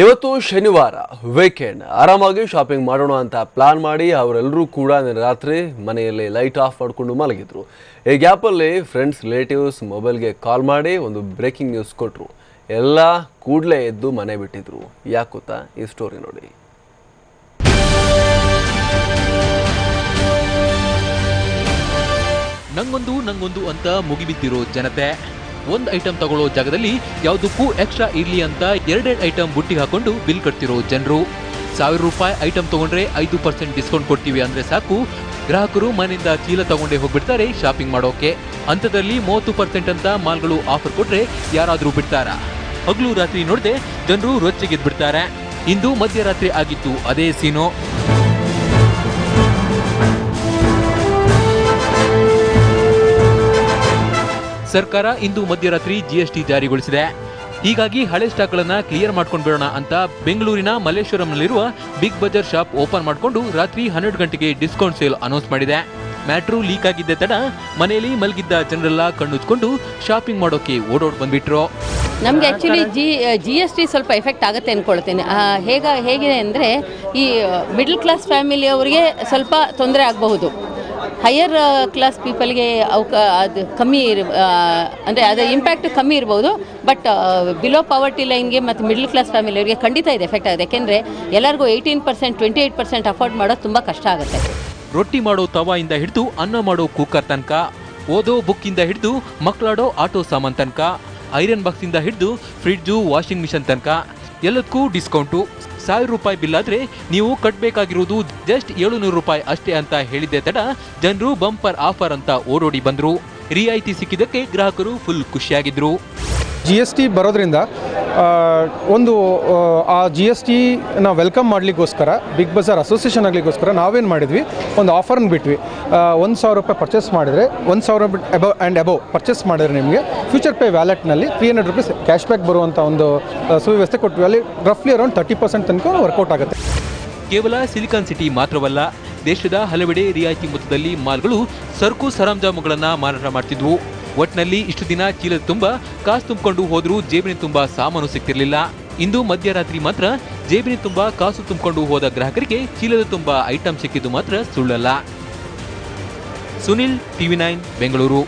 ಇವತ್ತು ಶನಿವಾರ ವೀಕೆಂಡ್ ಆರಾಮಾಗಿ ಶಾಪಿಂಗ್ ಮಾಡೋಣ ಅಂತ ಪ್ಲಾನ್ ಮಾಡಿ ಅವರೆಲ್ಲರೂ ಕೂಡ ರಾತ್ರಿ ಮನೆಯಲ್ಲಿ ಲೈಟ್ ಆಫ್ ಮಾಡಿಕೊಂಡು ಮಲಗಿದ್ರು. ಈ ಗ್ಯಾಪಲ್ಲಿ ಫ್ರೆಂಡ್ಸ್ ರಿಲೇಟಿವ್ಸ್ ಮೊಬೈಲ್ಗೆ ಕಾಲ್ ಮಾಡಿ ಒಂದು ಬ್ರೇಕಿಂಗ್ ನ್ಯೂಸ್ ಕೊಟ್ಟರು ಎಲ್ಲ ಕೂಡಲೇ ಎದ್ದು ಮನೆ ಬಿಟ್ಟಿದ್ರು. ಯಾಕೆ ಗೊತ್ತಾ ಈ ಸ್ಟೋರಿ ನೋಡಿ. ನಂಗೊಂದು ನಂಗೊಂದು ಅಂತ ಮುಗಿಬಿದ್ದಿರೋ ಜನತೆ. ಒಂದ್ ಐಟಮ್ ತಗೊಳ್ಳೋ ಜಾಗದಲ್ಲಿ ಯಾವುದಕ್ಕೂ ಎಕ್ಸ್ಟ್ರಾ ಇರ್ಲಿ ಅಂತ ಎರಡೆರಡು ಐಟಮ್ ಬುಟ್ಟಿ ಹಾಕೊಂಡು ಬಿಲ್ ಕಟ್ತಿರೋ ಜನರು. ಸಾವಿರ ರೂಪಾಯಿ ಐಟಮ್ ತಗೊಂಡ್ರೆ ಐದು ಪರ್ಸೆಂಟ್ ಡಿಸ್ಕೌಂಟ್ ಕೊಡ್ತೀವಿ ಅಂದ್ರೆ ಸಾಕು. ಗ್ರಾಹಕರು ಮನೆಯಿಂದ ಚೀಲ ತಗೊಂಡೇ ಹೋಗ್ಬಿಡ್ತಾರೆ ಶಾಪಿಂಗ್ ಮಾಡೋಕೆ. ಅಂಥದ್ರಲ್ಲಿ ಮೂವತ್ತು ಪರ್ಸೆಂಟ್ ಅಂತ ಮಾಲ್ಗಳು ಆಫರ್ ಕೊಟ್ರೆ ಯಾರಾದರೂ ಬಿಡ್ತಾರಾ? ಹಗಲು ರಾತ್ರಿ ನೋಡದೆ ಜನರು ರೊಚ್ಚಿಗೆದ್ಬಿಡ್ತಾರೆ. ಇಂದು ಮಧ್ಯರಾತ್ರಿ ಆಗಿತ್ತು, ಅದೇ ಸೀನು. ಸರ್ಕಾರ ಇಂದು ಮಧ್ಯರಾತ್ರಿ ಜಿಎಸ್ಟಿ ಜಾರಿಗೊಳಿಸಿದೆ. ಹೀಗಾಗಿ ಹಳೆ ಸ್ಟಾಕ್ಗಳನ್ನು ಕ್ಲಿಯರ್ ಮಾಡ್ಕೊಂಡು ಬಿಡೋಣ ಅಂತ ಬೆಂಗಳೂರಿನ ಮಲ್ಲೇಶ್ವರಂನಲ್ಲಿರುವ ಬಿಗ್ ಬಜಾರ್ ಶಾಪ್ ಓಪನ್ ಮಾಡಿಕೊಂಡು ರಾತ್ರಿ ಹನ್ನೆರಡು ಗಂಟೆಗೆ ಡಿಸ್ಕೌಂಟ್ ಸೇಲ್ ಅನೌನ್ಸ್ ಮಾಡಿದೆ. ಮ್ಯಾಟ್ರು ಲೀಕ್ ಆಗಿದ್ದ ತಡ ಮನೆಯಲ್ಲಿ ಮಲಗಿದ್ದ ಜನರೆಲ್ಲ ಕಣ್ಣುಚ್ಕೊಂಡು ಶಾಪಿಂಗ್ ಮಾಡೋಕೆ ಓಡೋಡ್ ಬಂದ್ಬಿಟ್ರು. ನಮಗೆ actually G G S T ಸ್ವಲ್ಪ ಎಫೆಕ್ಟ್ ಆಗುತ್ತೆ ಅಂದ್ಕೊಳ್ತೇನೆ ಹೇಗೆ ಹೇಗ, ಹೇಗಿದೆ ಅಂದರೆ ಈ ಮಿಡ್ಲ್ ಕ್ಲಾಸ್ ಫ್ಯಾಮಿಲಿಯವರಿಗೆ ಸ್ವಲ್ಪ ತೊಂದರೆ ಆಗಬಹುದು. ಹೈಯರ್ ಕ್ಲಾಸ್ ಪೀಪಲ್ಗೆ ಅವಕ, ಅದು ಕಮ್ಮಿ ಇರ್ ಅಂದರೆ ಅದರ ಇಂಪ್ಯಾಕ್ಟ್ ಕಮ್ಮಿ ಇರ್ಬೋದು. ಬಟ್ ಬಿಲೋ ಪವರ್ಟಿ ಲೈನ್ಗೆ ಮತ್ತು ಮಿಡ್ಲ್ ಕ್ಲಾಸ್ ಫ್ಯಾಮಿಲಿಯವರಿಗೆ ಖಂಡಿತ ಇದೆ ಎಫೆಕ್ಟ್ ಆಗುತ್ತೆ. ಯಾಕೆಂದರೆ ಎಲ್ಲರಿಗೂ eighteen percent twenty eight percent afford ಮಾಡೋದು ತುಂಬ ಕಷ್ಟ ಆಗುತ್ತೆ. ರೊಟ್ಟಿ ಮಾಡೋ ತವಾಯಿಂದ ಹಿಡಿದು ಅನ್ನ ಮಾಡೋ ಕುಕ್ಕರ್ ತನಕ, ಓದೋ ಬುಕ್ಕಿಂದ ಹಿಡಿದು ಮಕ್ಕಳಾಡೋ ಆಟೋ ಸಾಮಾನು ತನಕ ಐರನ್ ಬಾಕ್ಸಿಂದ ಹಿಡಿದು ಫ್ರಿಡ್ಜು ವಾಷಿಂಗ್ ಮಿಷನ್ ತನಕ ಎಲ್ಲದಕ್ಕೂ ಡಿಸ್ಕೌಂಟು. ಸಾವಿರ ರೂಪಾಯಿ ಬಿಲ್ ಆದರೆ ನೀವು ಕಟ್ಟಬೇಕಾಗಿರುವುದು ಜಸ್ಟ್ ಏಳುನೂರು ರೂಪಾಯಿ ಅಷ್ಟೇ ಅಂತ ಹೇಳಿದ್ದೆ ತಡ ಜನರು ಬಂಪರ್ ಆಫರ್ ಅಂತ ಓಡೋಡಿ ಬಂದರು. ರಿಯಾಯಿತಿ ಸಿಕ್ಕಿದ್ದಕ್ಕೆ ಗ್ರಾಹಕರು ಫುಲ್ ಖುಷಿಯಾಗಿದ್ರು. ಜಿ ಎಸ್ ಟಿ ಬರೋದ್ರಿಂದ ಒಂದು ಆ, ಆ ಜಿ ಎಸ್ ಟಿನ ವೆಲ್ಕಮ್ ಮಾಡಲಿಕ್ಕೋಸ್ಕರ ಬಿಗ್ ಬಜಾರ್ ಅಸೋಸಿಯೇಷನ್ ಆಗಲಿಕ್ಕೋಸ್ಕರ ನಾವೇನು ಮಾಡಿದ್ವಿ? ಒಂದು ಆಫರ್ನ ಬಿಟ್ವಿ. ಒಂದು ಸಾವಿರ ರೂಪಾಯಿ ಪರ್ಚೇಸ್ ಮಾಡಿದರೆ, ಒಂದು ಸಾವಿರ ಅಬವ್ ಆ್ಯಂಡ್ ಅಬವ್ ಪರ್ಚೇಸ್ ಮಾಡಿದರೆ ನಿಮಗೆ future pay ವ್ಯಾಲೆಟ್ನಲ್ಲಿ three hundred rupees cash back ಬರುವಂಥ ಒಂದು ಸುವ್ಯವಸ್ಥೆ ಕೊಟ್ಟು ಅಲ್ಲಿ ರಫ್ಲಿ ಅರೌಂಡ್ ತರ್ಟಿ ಪರ್ಸೆಂಟ್ ತನಕ ವರ್ಕೌಟ್ ಆಗುತ್ತೆ. ಕೇವಲ ಸಿಲಿಕಾನ್ ಸಿಟಿ ಮಾತ್ರವಲ್ಲ, ದೇಶದ ಹಲವೆಡೆ ರಿಯಾಯಿತಿ ಮೊತ್ತದಲ್ಲಿ ಮಾಲ್ಗಳು ಸರಕು ಸರಂಜಾಮುಗಳನ್ನು ಮಾರಾಟ ಮಾಡ್ತಿದ್ವು. ಒಟ್ನಲ್ಲಿ ಇಷ್ಟು ದಿನ ಚೀಲದ ತುಂಬ, ಕಾಸು ತುಂಬಿಕೊಂಡು ಹೋದರೂ ಜೇಬಿನ ತುಂಬ ಸಾಮಾನು ಸಿಗ್ತಿರಲಿಲ್ಲ. ಇಂದು ಮಧ್ಯರಾತ್ರಿ ಮಾತ್ರ ಜೇಬಿನ ತುಂಬ, ಕಾಸು ತುಂಬಿಕೊಂಡು ಹೋದ ಗ್ರಾಹಕರಿಗೆ ಚೀಲದ ತುಂಬ ಐಟಂ ಸಿಕ್ಕಿದ್ದು ಮಾತ್ರ ಸುಳ್ಳಲ್ಲ. Sunil TV nine Bengaluru.